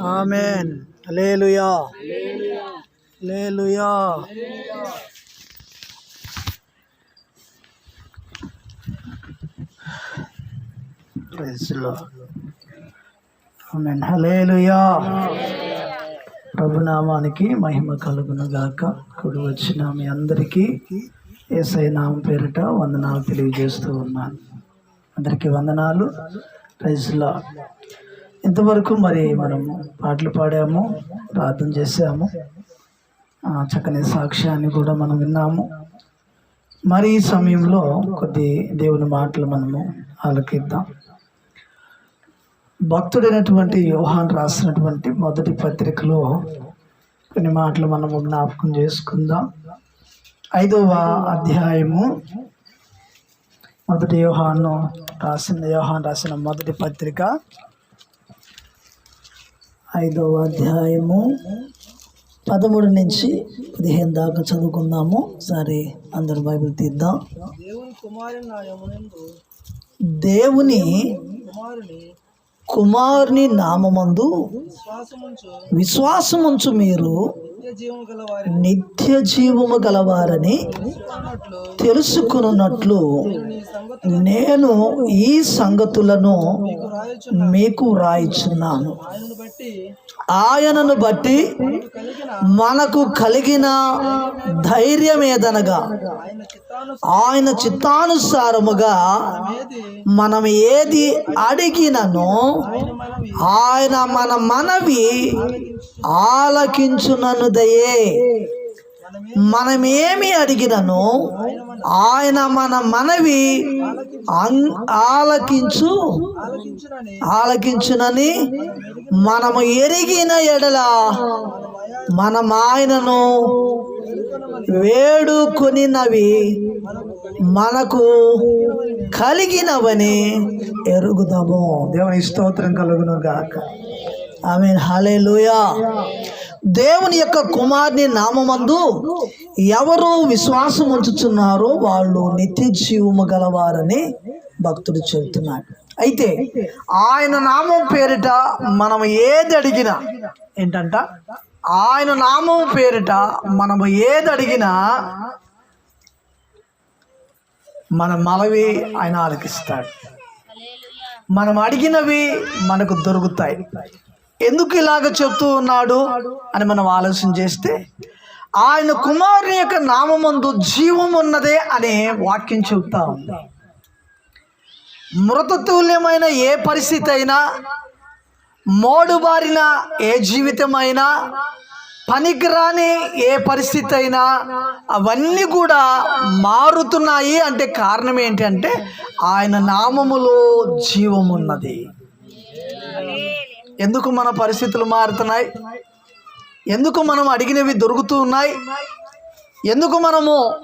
Amen. లేలుయా లేలుయా amen hallelujah ప్రభునామానికి మహిమ కలుగును గాక కుడి వచ్చిన మీ అందరికీ ఏసై నామం పేరిట వందనాలు తెలియజేస్తూ ఉన్నాను. అందరికీ వందనాలు. ప్రైజ్లా ఇంతవరకు మరి మనము పాటలు పాడాము ప్రార్థన చేసాము చక్కని సాక్ష్యాన్ని కూడా మనం విన్నాము. మరి ఈ సమయంలో కొద్ది దేవుని మాటలు మనము ఆలకిద్దాం. భక్తుడైనటువంటి యోహాన్ రాసినటువంటి మొదటి పత్రికలో కొన్ని మాటలు మనము జ్ఞాపకం చేసుకుందాం. ఐదవ అధ్యాయము మొదటి యోహాను రాసిన యోహాన్ రాసిన మొదటి పత్రిక ఐదవ అధ్యాయము పదమూడు నుంచి పదిహేను దాకా చదువుకుందాము. సరే అందరు బైబిల్ తీద్దాం. దేవుని కుమారుని నా యమునందు దేవుని కుమారుని కుమారుని నామమందు విశ్వాసముంచు విశ్వాసముంచు మీరు నిత్య జీవము గలవారని తెలుసుకున్నట్లు నేను ఈ సంగతులను మీకు రాయిచున్నాను. ఆయనను బట్టి ఆయనను బట్టి కలిగిన మనకు కలిగిన ధైర్యమేదనగా ఆయన చిత్తాను ఆయన చిత్తానుసారముగా మనం ఏది అడిగినను ఆయన మన మనవి తండ్రియే మనమేమి అడిగినను ఆయన మన మనవి అం- ఆలకించు ఆలకించునని మనము ఎరిగిన ఎడల మనం ఆయనను వేడుకొనినవి మనకు కలిగినవని ఎరుగుదాము. దేవుని స్తోత్రం కలుగును గాక ఆమె హలేలుయా దేవుని యొక్క కుమారుని నామమందు ఎవరు విశ్వాసం ఉంచుతున్నారో వాళ్ళు నిత్య జీవము గలవారని భక్తుడు చెబుతున్నాడు. అయితే ఆయన నామం పేరిట మనం ఏది అడిగినా ఏంటంట? ఆయన నామం పేరిట మనం ఏది అడిగినా మన మనవి ఆయన ఆలకిస్తాడు. మనం అడిగినవి మనకు దొరుకుతాయి. ఎందుకు ఇలాగ చెప్తూ ఉన్నాడు అని మనం ఆలోచన చేస్తే ఆయన కుమారుని యొక్క నామందు జీవం ఉన్నదే అనే వాక్యం చెబుతా ఉంది. మృతతుల్యమైన ఏ పరిస్థితి అయినా మోడుబారిన ఏ జీవితమైనా పనికిరాని ఏ పరిస్థితి అయినా అవన్నీ కూడా మారుతున్నాయి. అంటే కారణం ఏంటంటే ఆయన నామములో జీవం ఉన్నది. ఎందుకు మన పరిస్థితులు మారుతున్నాయి? ఎందుకు మనం అడిగినవి దొరుకుతూ ఉన్నాయి? ఎందుకు మనము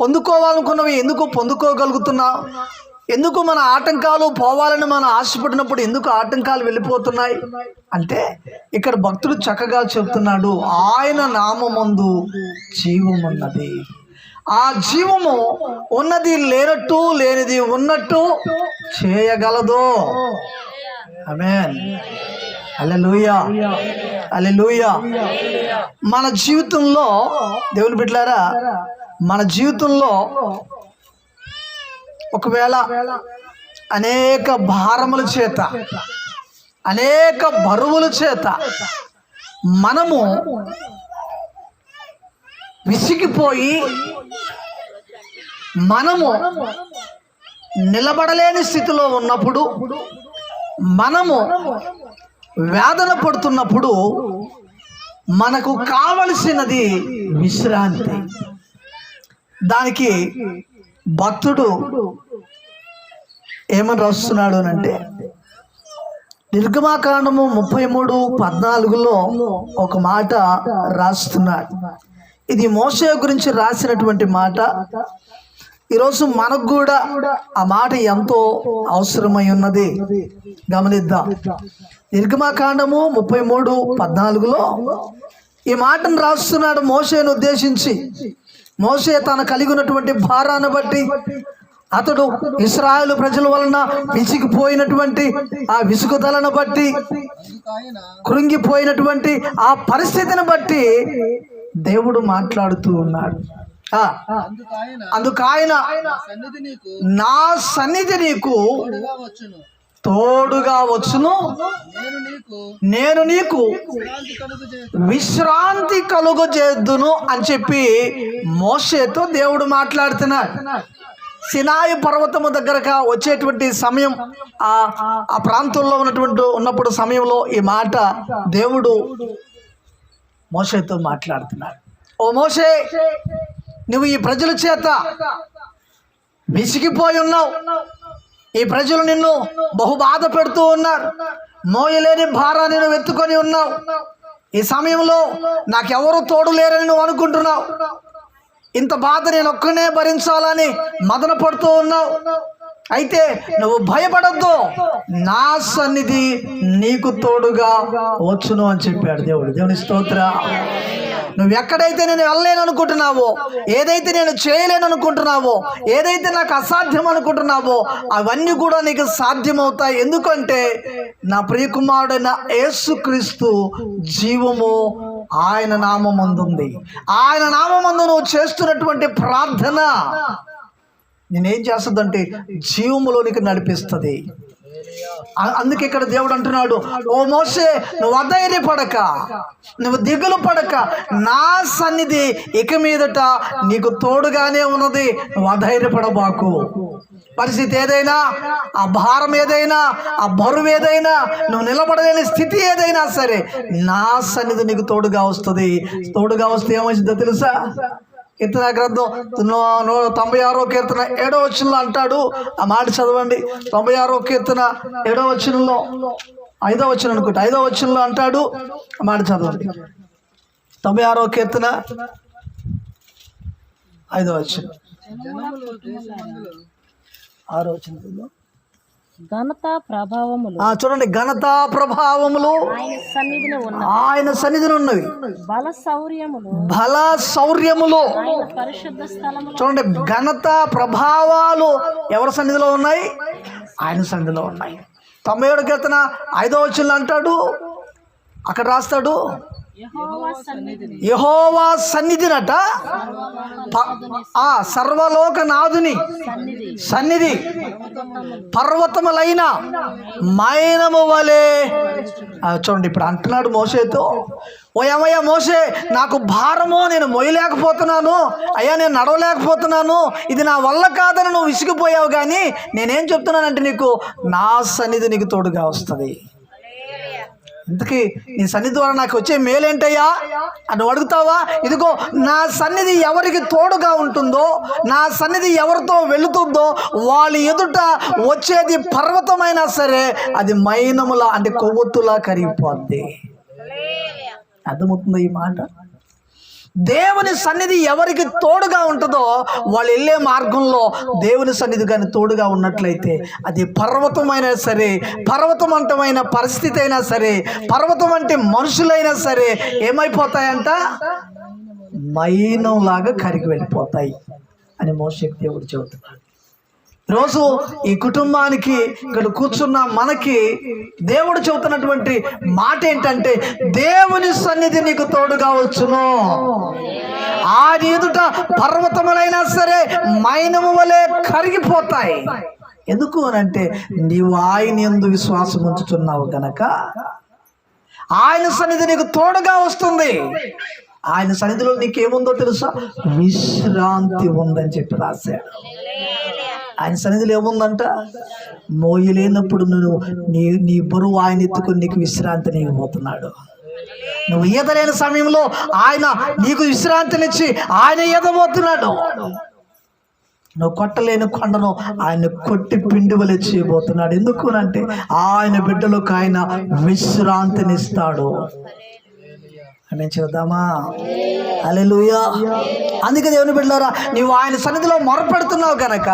పొందుకోవాలనుకున్నవి ఎందుకు పొందుకోగలుగుతున్నాం? ఎందుకు మన ఆటంకాలు పోవాలని మనం ఆశపడినప్పుడు ఎందుకు ఆటంకాలు వెళ్ళిపోతున్నాయి? అంటే ఇక్కడ భక్తుడు చక్కగా చెప్తున్నాడు ఆయన నామందు జీవం ఉన్నది. ఆ జీవము ఉన్నది లేనట్టు లేనిది ఉన్నట్టు చేయగలదు? ఆమేన్ అల్లెలూయా అల్లెలూయా మన జీవితంలో దేవుని బిడ్డలారా మన జీవితంలో ఒకవేళ అనేక భారముల చేత అనేక బరువుల చేత మనము విసిగిపోయి మనము నిలబడలేని స్థితిలో ఉన్నప్పుడు మనము వేదన పడుతున్నప్పుడు మనకు కావలసినది విశ్రాంతి. దానికి భక్తుడు ఏమని రాస్తున్నాడు అని అంటే నిర్గమాకాండము ముప్పై మూడు పద్నాలుగులో ఒక మాట రాస్తున్నాడు. ఇది మోసే గురించి రాసినటువంటి మాట. ఈరోజు మనకు కూడా ఆ మాట ఎంతో అవసరమై ఉన్నది. గమనిద్దాం. నిర్గమాకాండము ముప్పై మూడు పద్నాలుగులో ఈ మాటను రాస్తున్నాడు మోసేను ఉద్దేశించి. మోసే తన కలిగి ఉన్నటువంటి భారాన్ని బట్టి అతడు ఇస్రాయేల్ ప్రజల వలన విసిగిపోయినటువంటి ఆ విసుగుదలను బట్టి కృంగిపోయినటువంటి ఆ పరిస్థితిని బట్టి దేవుడు మాట్లాడుతూ ఉన్నాడు. అందుకు ఆయన నా సన్నిధి నీకు తోడుగా వచ్చును. నేను నీకు విశ్రాంతి కలుగు చేద్దును అని చెప్పి మోషేతో దేవుడు మాట్లాడుతున్నాడు. సినాయి పర్వతము దగ్గరగా వచ్చేటువంటి సమయం ఆ ఆ ప్రాంతంలో ఉన్నటువంటి ఉన్నప్పుడు సమయంలో ఈ మాట దేవుడు మోషేతో మాట్లాడుతున్నాడు. ఓ మోషే! నువ్వు ఈ ప్రజల చేత విసిగిపోయి ఉన్నావు. ఈ ప్రజలు నిన్ను బహు బాధ పెడుతూ ఉన్నారు. మోయలేని భారాన్ని నువ్వు ఎత్తుకొని ఉన్నావు. ఈ సమయంలో నాకెవరు తోడు లేరని నువ్వు అనుకుంటున్నావు. ఇంత బాధ నేను ఒక్కనే భరించాలని మదన పడుతూ ఉన్నావు. అయితే నువ్వు భయపడద్దు. నా సన్నిధి నీకు తోడుగా వచ్చును అని చెప్పాడు దేవుడు. దేవుని స్తోత్ర. నువ్వు ఎక్కడైతే నేను వెళ్ళలేను అనుకుంటున్నావో ఏదైతే నేను చేయలేను అనుకుంటున్నావో ఏదైతే నాకు అసాధ్యం అనుకుంటున్నావో అవన్నీ కూడా నీకు సాధ్యమవుతాయి. ఎందుకంటే నా ప్రియకుమారుడైన యేసుక్రీస్తు జీవము ఆయన నామందుంది ఆయన నామందు నువ్వు చేస్తున్నటువంటి ప్రార్థన నేనేం చేస్తుందంటే జీవములోనికి నడిపిస్తుంది. అందుకే ఇక్కడ దేవుడు అంటున్నాడు ఓ మోసే నువ్వు అధైర్యపడక నువ్వు దిగులు పడక. నా సన్నిధి ఇక మీదట నీకు తోడుగానే ఉన్నది నువ్వు అధైర్యపడబాకు పరిస్థితి ఏదైనా ఆ భారం ఏదైనా ఆ బరువు ఏదైనా నువ్వు నిలబడలేని స్థితి ఏదైనా సరే నా సన్నిధి నీకు తోడుగా వస్తుంది. తోడుగా వస్తే ఏమవుతుందో తెలుసా? కీర్తన గ్రంథం? నూ- తొంభై ఆరో కీర్తన ఏడో వచనంలో అంటాడు. ఆ మాట చదవండి. తొంభై ఆరో కీర్తన ఏడో వచనంలో ఐదో వచనం అనుకుంటా. ఐదో వచనంలో అంటాడు. ఆ మాట చదవండి. తొంభై ఆరో కీర్తన ఐదో వచనం. ఆరో వచనంలో ఘనత ప్రభావములు. ఆ, చూడండి ఘనత ప్రభావములు ఆయన సన్నిధిని ఉన్నవి. బల శౌర్యములు. బల శౌర్యములు. పరిశుద్ధ చూడండి ఘనత ప్రభావాలు ఎవరి సన్నిధిలో ఉన్నాయి? ఆయన సన్నిధిలో ఉన్నాయి. తొంభై ఏడు కీర్తన ఐదో వచ్చిన అంటాడు అక్కడ రాస్తాడు యెహోవా సన్నిధిని. యహోవా సన్నిధినట? ఆ సర్వలోక నాథుని సన్నిధి. పర్వతములైన మైనము వలె. చూడండి ఇప్పుడు అంటున్నాడు మోసేతో ఓ ఏమయ్యా మోసే నాకు భారము నేను మొయ్యలేకపోతున్నాను. అయ్యా నేను నడవలేకపోతున్నాను. ఇది నా వల్ల కాదని నువ్వు విసిగిపోయావు కానీ నేనేం చెప్తున్నానంటే నీకు నా సన్నిధి నీకు తోడుగా వస్తుంది. ఇంతకీ నీ సన్నిధి ద్వారా నాకు వచ్చే మేలేంటయ్యా? అని అడుగుతావా? ఇదిగో నా సన్నిధి ఎవరికి తోడుగా ఉంటుందో నా సన్నిధి ఎవరితో వెళుతుందో వాళ్ళ ఎదుట వచ్చేది పర్వతమైనా సరే అది మైనములా అంటే కొవ్వొత్తులా కరిగిపోద్ది. అర్థమవుతుందో ఈ మాట? దేవుని సన్నిధి ఎవరికి తోడుగా ఉంటుందో వాళ్ళు వెళ్ళే మార్గంలో దేవుని సన్నిధి కానీ తోడుగా ఉన్నట్లయితే అది పర్వతమైనా సరే పర్వతమంతమైన పరిస్థితి అయినా సరే పర్వతం అంటే మనుషులైనా సరే ఏమైపోతాయంట? మైనంలాగా కరిగి వెళ్ళిపోతాయి అని మోషక్ దేవుడు చెబుతున్నాడు. రోజు ఈ కుటుంబానికి ఇక్కడ కూర్చున్న మనకి దేవుడు చెబుతున్నటువంటి మాట ఏంటంటే దేవుని సన్నిధి నీకు తోడుగా వచ్చును ఆ ఎదుట పర్వతములైనా సరే మైనము వలె కరిగిపోతాయి. ఎందుకు అనంటే నీవు ఆయన ఎందు విశ్వాసం ఉంచుతున్నావు గనక ఆయన సన్నిధి నీకు తోడుగా వస్తుంది. ఆయన సన్నిధిలో నీకేముందో తెలుసా? విశ్రాంతి ఉందని చెప్పి రాశాడు. ఆయన సన్నిధిలో ఏముందంట? మోయలేనప్పుడు నువ్వు నీ నీ బరువు ఆయన ఎత్తుకుని నీకు విశ్రాంతిని ఇవ్వబోతున్నాడు. నువ్వు ఈదలేని సమయంలో ఆయన నీకు విశ్రాంతినిచ్చి ఆయన ఈదబోతున్నాడు నువ్వు కొట్టలేని కొండను ఆయన కొట్టి పిండివలు చేయబోతున్నాడు. ఎందుకు అంటే ఆయన బిడ్డలకు ఆయన విశ్రాంతినిస్తాడు. అని చూద్దామా? అలెలుయా అందుకే దేవుని బిడ్డలారా నీవు ఆయన సన్నిధిలో మొరపెడుతున్నావు కనుక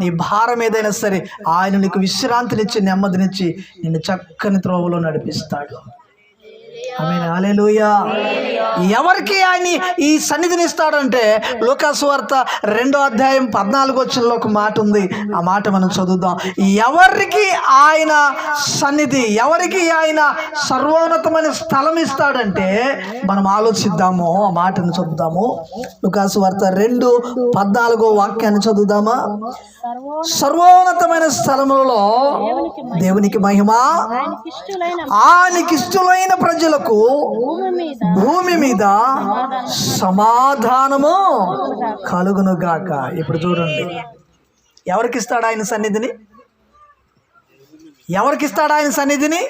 నీ భారం ఏదైనా సరే ఆయన నీకు విశ్రాంతినిచ్చి నెమ్మదినిచ్చి నిన్ను చక్కని త్రోవలో నడిపిస్తాడు. ఎవరికి ఆయన ఈ సన్నిధిని ఇస్తాడంటే లూకాసు వార్త రెండో అధ్యాయం పద్నాలుగు వచ్చంలో ఒక మాట ఉంది. ఆ మాట మనం చదువుదాం. ఎవరికి ఆయన సన్నిధి ఎవరికి ఆయన సర్వోన్నతమైన స్థలం ఇస్తాడంటే మనం ఆలోచిద్దాము. ఆ మాటను చదువుదాము. లూకాసు వార్త రెండు పద్నాలుగో వాక్యాన్ని చదువుదామా? సర్వో సర్వోన్నతమైన స్థలములలో దేవునికి మహిమ. ఆయనకి ఇష్టలైన ఆయనకి ఇష్టమైన ప్రజలకు భూమి భూమి మీద సమాధానము కలుగును గాక. ఇప్పుడు చూడండి. ఎవరికి ఇస్తాడు ఆయన సన్నిధిని? ఎవరికి ఇస్తాడు ఆయన సన్నిధిని?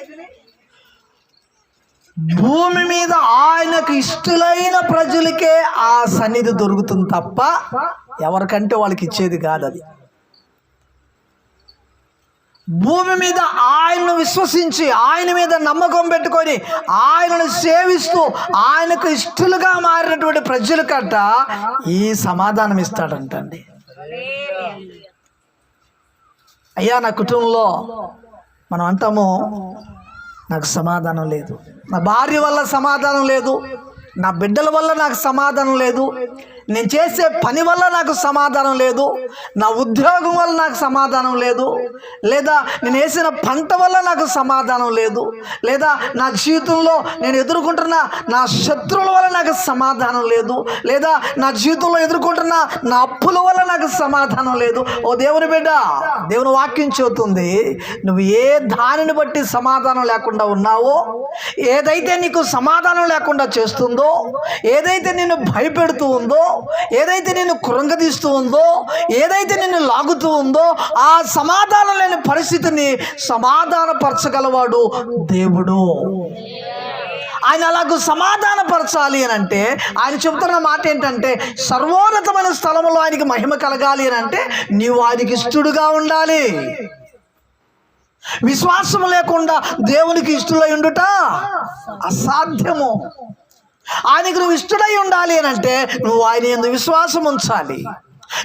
భూమి మీద ఆయనకు ఇష్టలైన ప్రజలకే ఆ సన్నిధి దొరుకుతుంది తప్ప ఎవరికంటే వాళ్ళకి ఇచ్చేది కాదు అది. భూమి మీద ఆయనను విశ్వసించి ఆయన మీద నమ్మకం పెట్టుకొని ఆయనను సేవిస్తూ ఆయనకు ఇష్టలుగా మారినటువంటి ప్రజలకట ఈ సమాధానం ఇస్తాడంటండి. అయ్యా నా కుటుంబంలో మనం అంటాము నాకు సమాధానం లేదు. నా భార్య వల్ల సమాధానం లేదు. నా బిడ్డల వల్ల నాకు సమాధానం లేదు. నేను చేసే పని వల్ల నాకు సమాధానం లేదు నా ఉద్యోగం వల్ల నాకు సమాధానం లేదు లేదా నేను వేసిన పంట వల్ల నాకు సమాధానం లేదు లేదా నా జీవితంలో నేను ఎదుర్కొంటున్న నా శత్రువుల వల్ల నాకు సమాధానం లేదు లేదా నా జీవితంలో ఎదుర్కొంటున్న నా అప్పుల వల్ల నాకు సమాధానం లేదు. ఓ దేవుని బిడ్డ దేవుని వాక్యం చెబుతుంది నువ్వు ఏ దానిని బట్టి సమాధానం లేకుండా ఉన్నావో ఏదైతే నీకు సమాధానం లేకుండా చేస్తుందో ఏదైతే నిన్ను భయపెడుతూ ఉందో ఏదైతే నేను కృంగదీస్తూ ఉందో ఏదైతే నేను లాగుతూ ఉందో ఆ సమాధానం లేని పరిస్థితిని సమాధానపరచగలవాడు దేవుడు. ఆయన అలాగ సమాధానపరచాలి అని అంటే ఆయన చెబుతున్న మాట ఏంటంటే సర్వోన్నతమైన స్థలంలో ఆయనకి మహిమ కలగాలి అని అంటే నీవు ఆయనకి ఇష్టడుగా ఉండాలి. విశ్వాసం లేకుండా దేవునికి ఇష్టలై ఉండుట అసాధ్యము. ఆయనకు నువ్వు ఇష్టడై ఉండాలి అని అంటే నువ్వు ఆయన ఎందు విశ్వాసం ఉంచాలి.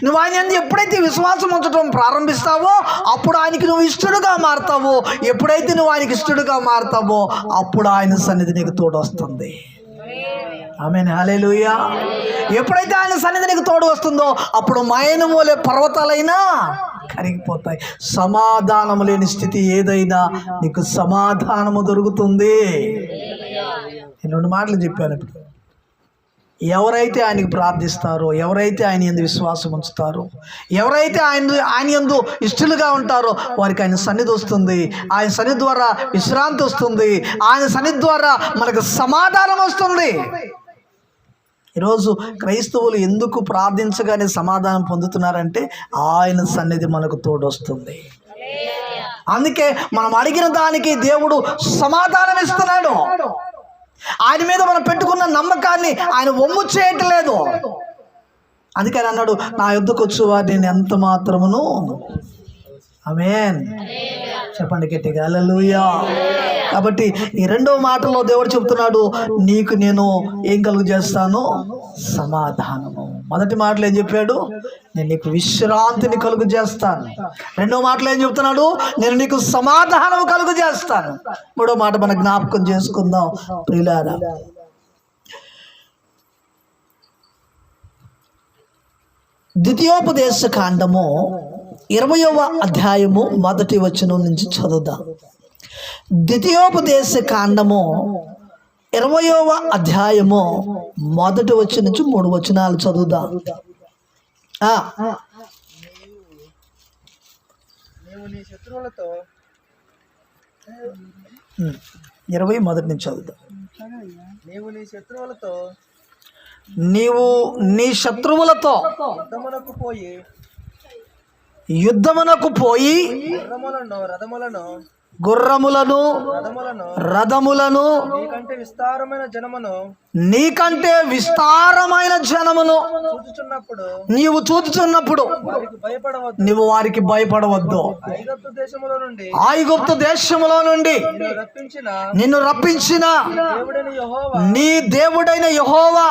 నువ్వు ఆయన ఎందు ఎప్పుడైతే విశ్వాసం ఉంచడం ప్రారంభిస్తావో అప్పుడు ఆయనకి నువ్వు ఇష్టడుగా మారుతావో ఎప్పుడైతే నువ్వు ఆయనకి ఇష్టడుగా మారుతావో అప్పుడు ఆయన సన్నిధి నీకు తోడు వస్తుంది ఆమె హల్లెలూయా. ఎప్పుడైతే ఆయన సన్నిధి నీకు తోడు వస్తుందో అప్పుడు మైనమూలే పర్వతాలైనా కరిగిపోతాయి. సమాధానం లేని స్థితి ఏదైనా నీకు సమాధానము దొరుకుతుంది. నేను రెండు మాటలు చెప్పాను ఇప్పుడు. ఎవరైతే ఆయనకు ప్రార్థిస్తారో ఎవరైతే ఆయన ఎందు విశ్వాసం ఉంచుతారో ఎవరైతే ఆయన ఆయన ఎందు ఇష్టలుగా ఉంటారో వారికి ఆయన సన్నిధి వస్తుంది. ఆయన సన్నిధి ద్వారా విశ్రాంతి వస్తుంది. ఆయన సన్నిధి ద్వారా మనకు సమాధానం వస్తుంది. ఈరోజు క్రైస్తవులు ఎందుకు ప్రార్థించగానే సమాధానం పొందుతున్నారంటే ఆయన సన్నిధి మనకు తోడొస్తుంది. అందుకే మనం అడిగిన దానికి దేవుడు సమాధానం ఇస్తున్నాడు. ఆయన మీద మనం పెట్టుకున్న నమ్మకాన్ని ఆయన ఒమ్ము చేయట్లేదు. అందుకని అన్నాడు నా యుద్ధకు వచ్చేవారు నేను ఎంత మాత్రమును అమేన్ చెప్పండి గట్టిగా. హల్లెలూయా. కాబట్టి ఈ రెండో మాటలో దేవుడు చెప్తున్నాడు నీకు నేను ఏం కలుగు చేస్తాను? సమాధానము. మొదటి మాటలు ఏం చెప్పాడు? నేను నీకు విశ్రాంతిని కలుగు చేస్తాను. రెండో మాటలు ఏం చెప్తున్నాడు? నేను నీకు సమాధానం కలుగు చేస్తాను. మూడో మాట మన జ్ఞాపకం చేసుకుందాం. ప్రియులారా ద్వితీయోపదేశ కాండము ఇరవయవ అధ్యాయము మొదటి వచనం నుంచి చదువుదాం. ద్వితీయోపదేశ కాండము ఇరవయవ అధ్యాయము మొదటి వచ్చిన నుంచి మూడు వచనాలు చదువుదాం. ఇరవై మొదటి నుంచి చదువుదాం. నీవు నీ శత్రువులతో నీవు నీ శత్రువులతో పోయి యుద్ధమునకు పోయి రథములను రథములను గుర్రములను రథములను నీకంటే విస్తారమైన జనమును నీకంటే విస్తారమైన జనమును చూచుచున్నప్పుడు నీవు చూచుచున్నప్పుడు వారికి భయపడవద్దు. నీవు వారికి భయపడవద్దు. ఐగుప్తు దేశములో నుండి ఆయుగుప్తు దేశములో నుండి నిన్ను రప్పించిన నీ దేవుడైన యహోవా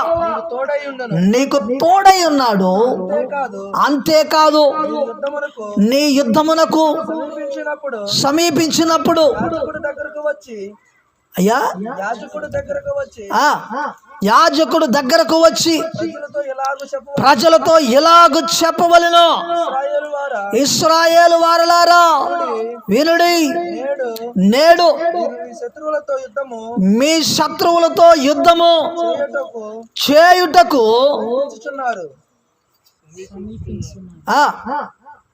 నీకు తోడై ఉన్నాడు. అంతేకాదు నీ యుద్ధమునకు నీ యాజకుడి దగ్గరకు వచ్చి అయ్యా? యాజకుడు దగ్గరకు వచ్చి యాజకుడు దగ్గరకు వచ్చి ప్రజలతో ఎలాగూ చెప్పవలెను? ఇస్రాయేలు వారలారా వినుడి. నేడు శత్రువులతో యుద్ధము మీ శత్రువులతో యుద్ధము చేయటకు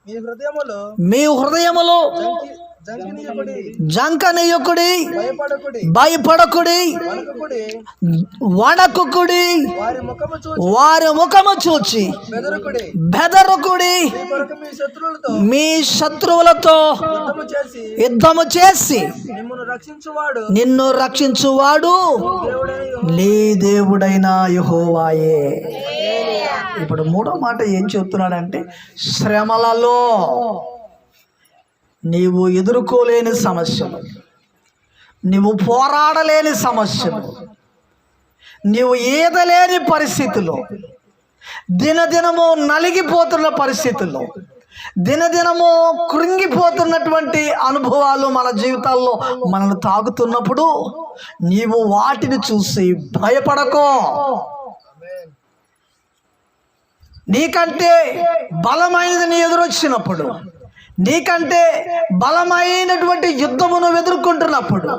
మీ హృదయములో మీ హృదయములు జంకి జంకినీయకుడి భయపడకుడి వణకుకుడి వణకుకుడి వారి ముఖము చూచి బెదరుకుడి మీ శత్రువులతో యుద్ధము చేసి నిన్ను రక్షించువాడు. నీ దేవుడైన యహోవాయే ఇప్పుడు మూడో మాట ఏం చెప్తున్నాడంటే శ్రమలలో నీవు ఎదుర్కోలేని సమస్యలు. నీవు పోరాడలేని సమస్యలు. నీవు ఈదలేని పరిస్థితులు. దినదినము నలిగిపోతున్న పరిస్థితుల్లో దినదినము కృంగిపోతున్నటువంటి అనుభవాలు మన జీవితాల్లో మనల్ని తాగుతున్నప్పుడు నీవు వాటిని చూసి భయపడకో. నీకంటే బలమైనది నీ ఎదురొచ్చినప్పుడు నీకంటే బలమైనటువంటి యుద్ధమును ఎదుర్కొంటున్నప్పుడు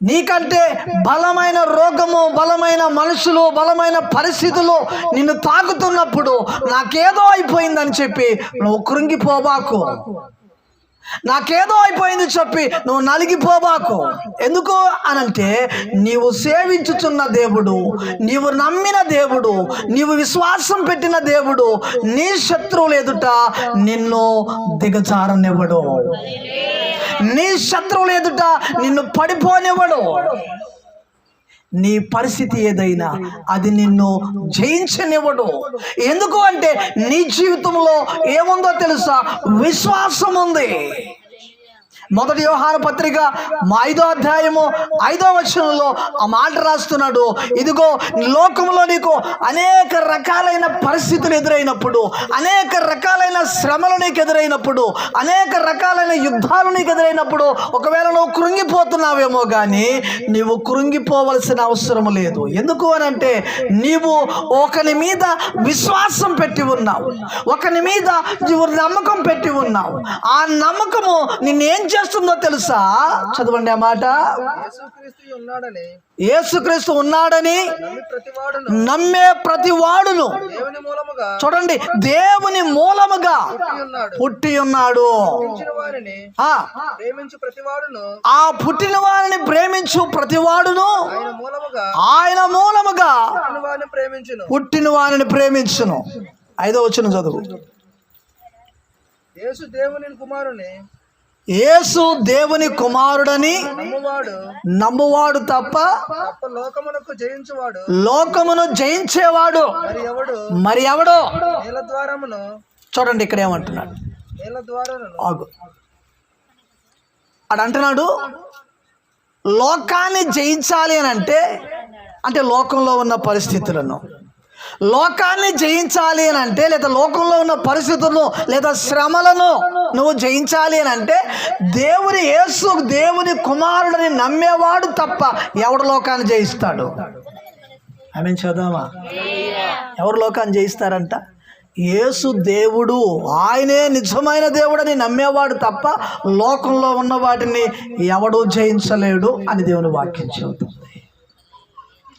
నీకంటే బలమైన రోగము బలమైన మనుషులు బలమైన పరిస్థితులు నిన్ను తాకుతున్నప్పుడు నాకేదో అయిపోయిందని చెప్పి నువ్వు కృంగిపోబాకు. నాకేదో అయిపోయింది చెప్పి నువ్వు నలిగిపోబాకు. ఎందుకు అనంటే నీవు సేవించుచున్న దేవుడు నీవు నమ్మిన దేవుడు నీవు విశ్వాసం పెట్టిన దేవుడు నీ శత్రువులు ఎదుట నిన్ను దిగజారనివ్వడు. నీ శత్రువులు ఎదుట నిన్ను పడిపోనివ్వడు. నీ పరిస్థితి ఏదైనా అది నిన్ను జయించనివ్వడు. ఎందుకు అంటే నీ జీవితంలో ఏముందో తెలుసా? విశ్వాసం ఉంది. మొదటి వ్యవహార పత్రిక మా ఐదో అధ్యాయము ఐదో వచనంలో ఆ మాట రాస్తున్నాడు. ఇదిగో లోకంలో నీకు అనేక రకాలైన పరిస్థితులు ఎదురైనప్పుడు అనేక రకాలైన శ్రమలు నీకు ఎదురైనప్పుడు అనేక రకాలైన యుద్ధాలు నీకు ఎదురైనప్పుడు ఒకవేళ నువ్వు కృంగిపోతున్నావేమో కానీ నీవు కృంగిపోవలసిన అవసరం లేదు. ఎందుకు అని అంటే నీవు ఒకని మీద విశ్వాసం పెట్టి ఉన్నావు. ఒకని మీద నువ్వు నమ్మకం పెట్టి ఉన్నావు. ఆ నమ్మకము నిన్నేం చేస్తుందో తెలుసా? చదవండి ఆ మాట. యేసుక్రీస్తు ఉన్నాడని. నమ్మి ప్రతి వాడును చూడండి దేవుని మూలముగా పుట్టి ఉన్నాడు. ఆ. ప్రేమించు ప్రతివాడును. ఆ పుట్టిన వారిని ప్రేమించు ప్రతివాడును. ఆయన మూలముగా ఆయన మూలముగా పుట్టిన వారిని ప్రేమించును. పుట్టిన వారిని ప్రేమించును. ఐదో వచ్చిన చదువు. యేసు దేవుని కుమారుని యేసు దేవుని కుమారుడని నమ్మువాడు. తప్ప లోకమునకు జయించువాడు. లోకమును జయించేవాడు మరి ఎవడు? చూడండి ఇక్కడ ఏమంటున్నాడు. ఆగు. అడు అంటున్నాడు లోకాన్ని జయించాలి అని అంటే అంటే లోకంలో ఉన్న పరిస్థితులను. లోకాన్ని జయించాలి అని అంటే లేదా లోకంలో ఉన్న పరిస్థితులను లేదా శ్రమలను నువ్వు జయించాలి అని అంటే దేవుని యేసు దేవుని కుమారుడిని నమ్మేవాడు తప్ప ఎవడు లోకాన్ని జయిస్తాడు? ఆమె చదవమా ఎవరు లోకాన్ని జయిస్తారంట? యేసు దేవుడు ఆయనే నిజమైన దేవుడని నమ్మేవాడు తప్ప లోకంలో ఉన్న వాటిని ఎవడూ జయించలేడు అని దేవుని వాక్యం చెబుతుంది.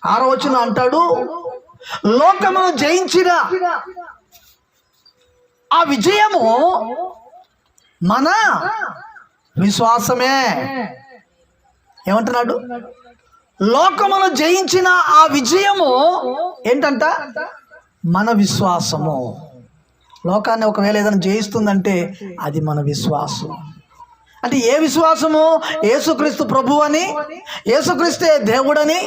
ఆరో వచ్చిన అంటాడు లోకమును జయించిన ఆ విజయము మన విశ్వాసమే. ఏమంటున్నాడు? లోకమును జయించిన ఆ విజయము ఏంటంట? మన విశ్వాసము. లోకాన్ని ఒకవేళ ఏదైనా జయిస్తుందంటే అది మన విశ్వాసం. అంటే ఏ విశ్వాసము? యేసుక్రీస్తు ప్రభు అని యేసుక్రీస్తే దేవుడని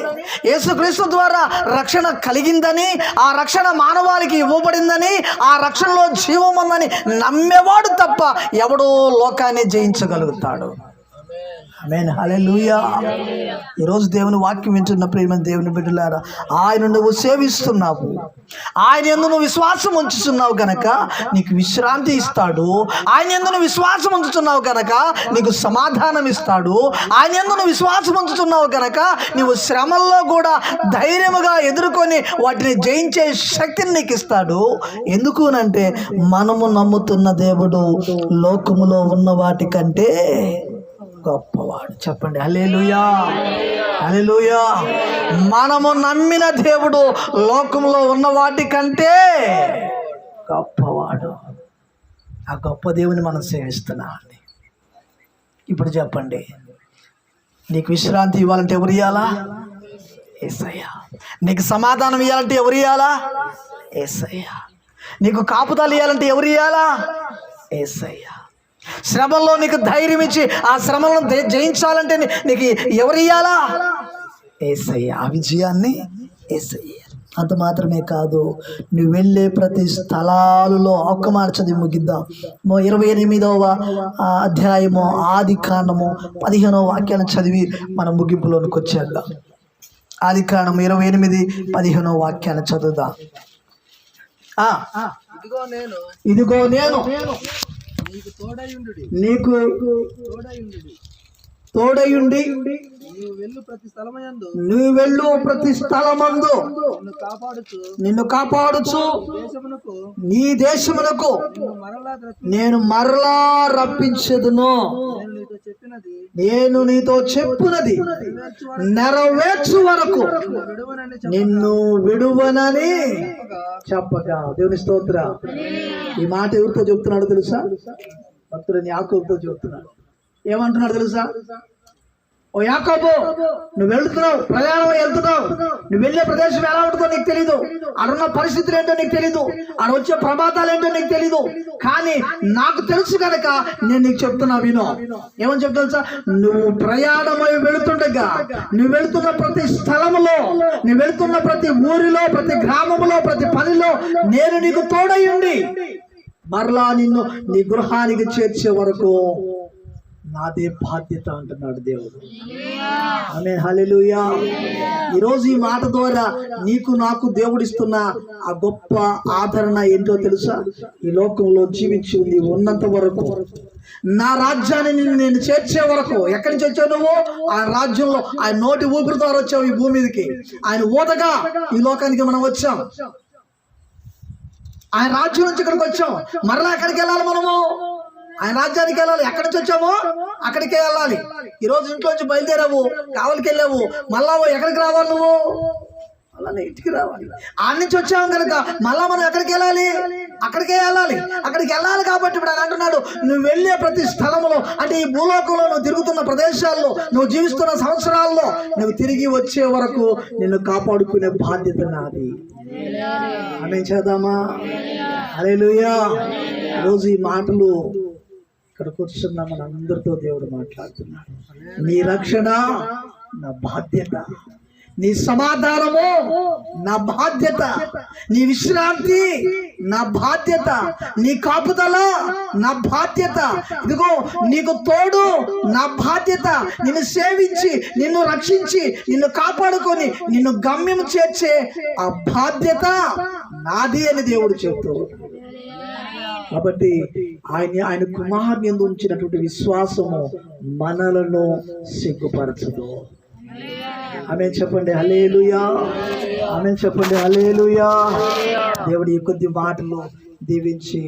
యేసుక్రీస్తు ద్వారా రక్షణ కలిగిందని ఆ రక్షణ మానవాళికి ఇవ్వబడిందని ఆ రక్షణలో జీవం ఉందని నమ్మేవాడు తప్ప ఎవడో లోకాన్ని జయించగలుగుతాడు. ఆమెన్ హల్లెలూయా ఈరోజు దేవుని వాక్యం వింటున్న ప్రేమ దేవుని బిడ్డలారా ఆయన నువ్వు సేవిస్తున్నావు. ఆయన ఎందు నువ్వు విశ్వాసం ఉంచుతున్నావు కనుక నీకు విశ్రాంతి ఇస్తాడు. ఆయన ఎందు నువ్వు విశ్వాసం ఉంచుతున్నావు కనుక నీకు సమాధానం ఇస్తాడు. ఆయన ఎందు నువ్వు విశ్వాసం ఉంచుతున్నావు కనుక నీవు శ్రమల్లో కూడా ధైర్యముగా ఎదుర్కొని వాటిని జయించే శక్తిని నీకు ఇస్తాడు. ఎందుకునంటే మనము నమ్ముతున్న దేవుడు లోకములో ఉన్న వాటి కంటే గొప్పవాడు. చెప్పండి. అలే హల్లెలూయా. మనము నమ్మిన దేవుడు లోకంలో ఉన్న వాటి కంటే గొప్పవాడు. ఆ గొప్ప దేవుని మనం సేవిస్తున్నామండి. ఇప్పుడు చెప్పండి. నీకు విశ్రాంతి ఇవ్వాలంటే ఎవరు ఇవ్వాలా ఏసయ్యా. నీకు సమాధానం ఇవ్వాలంటే ఎవరు ఇవ్వాలా ఏసయ్యా. నీకు కాపుదాలు ఇవ్వాలంటే ఎవరు ఇవ్వాలా ఏసయ్యా. శ్రమల్లో నీకు ధైర్యం ఇచ్చి ఆ శ్రమలను జయి- జయించాలంటే నీకు ఎవరు ఇవ్వాలా ఏసయ్య. ఆ విజయాన్ని ఏసయ్య అంత మాత్రమే కాదు నువ్వు వెళ్ళే ప్రతి స్థలాలలో ఒక్క మాట చదివి ముగిద్దాం. ఇరవై ఎనిమిదవ అధ్యాయము ఆది కాండము పదిహేనవ వాక్యాన్ని చదివి మనం ముగింపులోనికి వచ్చాక ఆది కాండము ఇరవై ఎనిమిది పదిహేనవ వాక్యాన్ని చదువుదాం. ఇదిగో నేను. ఇదిగో నేను. నీకు తోడయుండు నువ్వు వెళ్ళు ప్రతి స్థలమందు. నిన్ను కాపాడుచు. నిన్ను కాపాడుచు. దేశమునకు. నీ దేశమునకు నేను మరలా రప్పించదును. నేను నీతో చెప్పినది. నెరవేర్చు వరకు నిన్ను విడువనని చెప్పగా. దేవుని స్తోత్ర. ఈ మాట ఎవరితో చెప్తున్నాడు తెలుసా? భక్తులని యాకోబుతో చెప్తున్నాడు. ఏమంటున్నాడు తెలుసా? ఓ యాకోబు నువ్వు వెళ్తున్నావు ప్రయాణం వెళ్తున్నావు. నువ్వు వెళ్ళే ప్రదేశం ఎలా ఉంటుందో నీకు తెలీదు. అడున్న పరిస్థితులు ఏంటో నీకు తెలీదు. అక్కడ వచ్చే ప్రమాదాలు ఏంటో నీకు తెలీదు. కానీ నాకు తెలుసు కనుక నేను నీకు చెప్తున్నా విను. ఏమని చెప్తా తెలుసా? నువ్వు ప్రయాణమై వెళుతుండగా నువ్వు వెళుతున్న ప్రతి స్థలములో నువ్వు వెళుతున్న ప్రతి ఊరిలో ప్రతి గ్రామములో ప్రతి పనిలో నేను నీకు తోడయ్యుండి మరలా నిన్ను నీ గృహానికి చేర్చే వరకు నాదే బాధ్యత అంటున్నాడు దేవుడు. ఆమె హల్లెలూయా. ఈరోజు ఈ మాట ద్వారా నీకు నాకు దేవుడిస్తున్న ఆ గొప్ప ఆదరణ ఏంటో తెలుసా? ఈ లోకంలో జీవించి ఉంది ఉన్నంత వరకు నా రాజ్యాన్ని నేను చేర్చే వరకు. ఎక్కడి నుంచి వచ్చావు నువ్వు? ఆ రాజ్యంలో ఆయన నోటి ఊపిరి ద్వారా వచ్చావు ఈ భూమి మీదకి. ఆయన ఊదగా ఈ లోకానికి మనం వచ్చాం. ఆయన రాజ్యం నుంచి ఇక్కడికి వచ్చాం. మరలా ఎక్కడికి వెళ్ళాలి మనము? ఆయన రాజ్యానికి వెళ్ళాలి. ఎక్కడి నుంచి వచ్చామో? అక్కడికే వెళ్ళాలి. ఈ రోజు ఇంట్లో నుంచి బయలుదేరావు. కావలికి వెళ్ళావు. మళ్ళా ఎక్కడికి రావాలి నువ్వు? మళ్ళా ఇంటికి రావాలి. ఆడ నుంచి వచ్చాము కనుక మళ్ళా మనం ఎక్కడికి వెళ్ళాలి? అక్కడికే వెళ్ళాలి. అక్కడికి వెళ్ళాలి కాబట్టి ఇప్పుడు ఆయన అంటున్నాడు నువ్వు వెళ్ళే ప్రతి స్థలంలో అంటే ఈ భూలోకంలో నువ్వు తిరుగుతున్న ప్రదేశాల్లో నువ్వు జీవిస్తున్న సంవత్సరాల్లో నువ్వు తిరిగి వచ్చే వరకు నిన్ను కాపాడుకునే బాధ్యత నాది. ఆమె చేద్దామా? అరేలుయా రోజు ఈ మాటలు ఇక్కడ కూర్చున్న మన అందరితో దేవుడు మాట్లాడుతున్నాడు. నీ రక్షణ నా బాధ్యత. నీ సమాధానము నా బాధ్యత. నీ విశ్రాంతి నా బాధ్యత. నీ కాపుదల నా బాధ్యత. ఇదిగో నీకు తోడు నా బాధ్యత. నిన్ను సేవించి నిన్ను రక్షించి నిన్ను కాపాడుకొని నిన్ను గమ్యం చేర్చే ఆ బాధ్యత నాది అని దేవుడు చెబుతూ కాబట్టి ఆయన ఆయన కుమారుని ఎందు ఉంచినటువంటి విశ్వాసము మనలను సిగ్గుపరచదు. ఆమె చెప్పండి అలేలుయా ఆమె చెప్పండి అలేలుయా దేవుడి ఈ కొద్ది మాటలు దీవించి